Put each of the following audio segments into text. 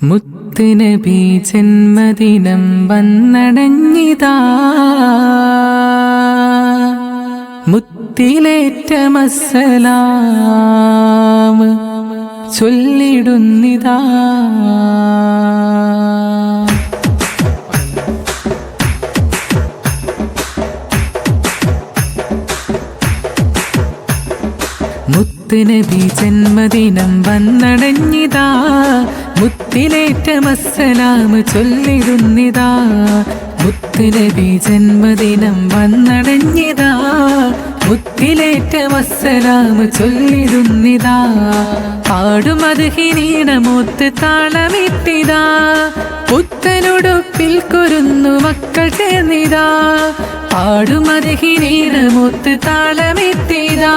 മുത്തുനബി ജന്മദിനം വന്നടഞ്ഞിതാ മുത്തിലേറ്റമസലാം ചൊല്ലിടുന്നിതാ. മുത്തുനബി ജന്മദിനം വന്നടഞ്ഞിതാ. മുത്തിലേറ്റ മസ്സലാമ് ചൊല്ലിരുന്നിതാ മുത്തുനബി ജന്മദിനം വന്നടഞ്ഞിതാ. മുത്തിലേറ്റമസലാം ചൊല്ലിരുന്നിതാ പാടുമത് ഹിനീടമൊത്ത് താളമിട്ടിതാ. പുത്തനുടുപ്പിൽ കുരുന്നു മക്കൾ ചേർന്നിതാ. പാടുമത് ഹിനീടമൊത്ത് താളമിട്ടിതാ.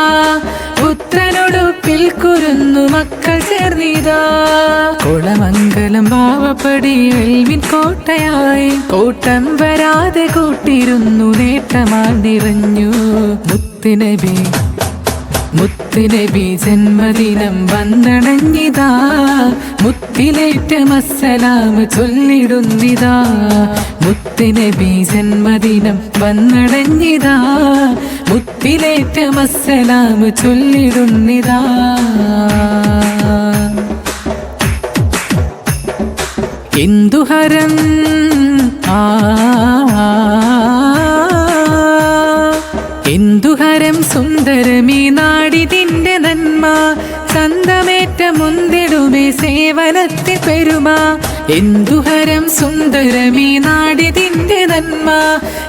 പുത്രനൊടുപ്പിൽ കുരുന്നു മക്കൾ ചേർന്നിതാ. കുളമംഗലം പാവപ്പടി വെൽവിൻ കോട്ടയായി. കൂട്ടം വരാതെ കൂട്ടിരുന്നു നേട്ടമാൽ നിറഞ്ഞു മുത്തുനബി. മുത്തുനബി ജന്മദിനം വന്നടഞ്ഞിതാ മുത്തിലേറ്റ മസ്സലാമ് ചൊല്ലിടുന്നിതാ. മുത്തുനബി ജന്മദിനം വന്നടഞ്ഞിതാ മുത്തിലേറ്റ മസ്സലാമ് ചൊല്ലിടുന്നിതാ. എന്തു ആ ഇന്ദുഹരം സുന്ദരമീ നാടിതിന്റെ നന്മ? ചന്തമേറ്റ മുന്തിടുമേ സേവനത്തെ പെരുമ. എന്തുഹരം സുന്ദരമീ നാടിതിന്റെ നന്മ?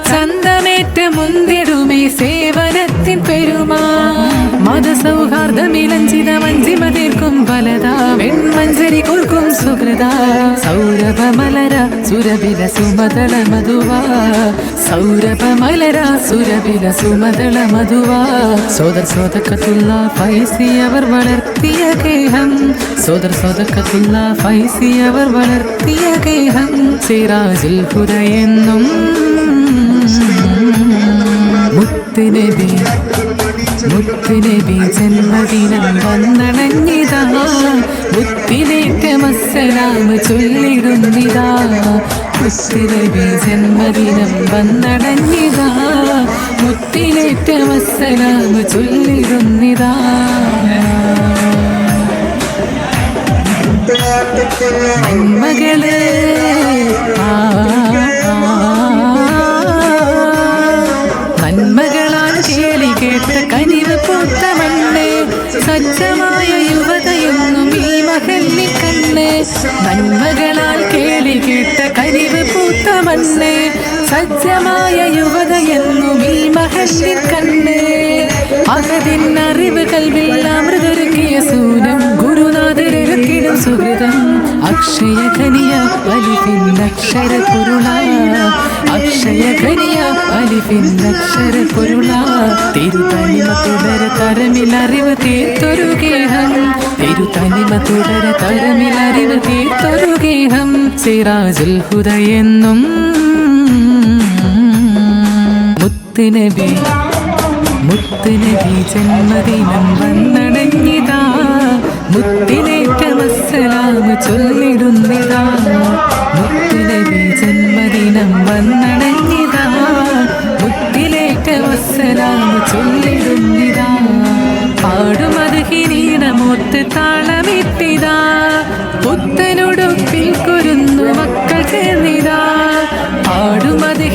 ചന്തമേറ്റ മുന്തിടുമേ സേവനത്തിൻ പെരുമ. മതസൗഹാർദ്ദമിലഞ്ചിത മഞ്ചിമ തീർക്കും ഫലതാ. വെൺമഞ്ചരി കൊൽക്കും സുഹൃത. സൗരഭ മലര സുരബില സുമതള മധുവാ. സൗരഭ മലര സുരബില സുമതള മധുവാ. സോദർ സോദക്കത്തുള്ള ഫൈസി അവർ വളർത്തിയ കേഹം സോദർ സോദക്കത്തുള്ള ഫൈസി അവർ വളർത്തിയ കേഹം സിറാജുൽ ഹുദയെന്നും മുത്തുനബി മുത്തുനബി ജന്മദിനം വന്നണഞ്ഞിതാ. മുത്തിലേറ്റ മസലാം ചൊല്ലിടുന്നിതാ. മുത്തുനബി ജന്മദിനം വന്നണഞ്ഞിതാ. മുത്തിലേറ്റ മസലാം ചൊല്ലിടുന്നിതാ. നന്മകൾ സജ്ജമായ യുവതയൊന്നും ഈ മഹല്ലി കണ്ണ് നന്മകളാൽ കേളി കേട്ട കരിവ് പൂത്ത മണ്ണ്. സജ്ജമായ യുവതയെന്നും ഈ മഹല്ലി കണ്ണ് അകതിൻ അറിവ് കൽവിൽ അമൃതൊരുക്കിയ സൂനം അലിഫിൻ അക്ഷര പൊരുള തിരുതനിമ തുടര തരമിൽ അറിവ് തീർത്തൊരു ഗേഹം തിരുതനിമ തുടര തരമിൽ അറിവ് തീർത്തൊരു ഗേഹം സിറാജുൽ ഹുദയെന്നും മുത്തുനബി മുത്തുനബി ജന്മദിനം വന്നടഞ്ഞിതാ മുത്തിനേറ്റ മസ്സലാമ് ചൊല്ലിടുന്നിതാ. കിരീടമൊത്ത് താളമിട്ടിതാ. പുത്തനൊടുപ്പിൽ കുരുന്നു മക്കൾ ചേർന്നിതാ. പാടുമത്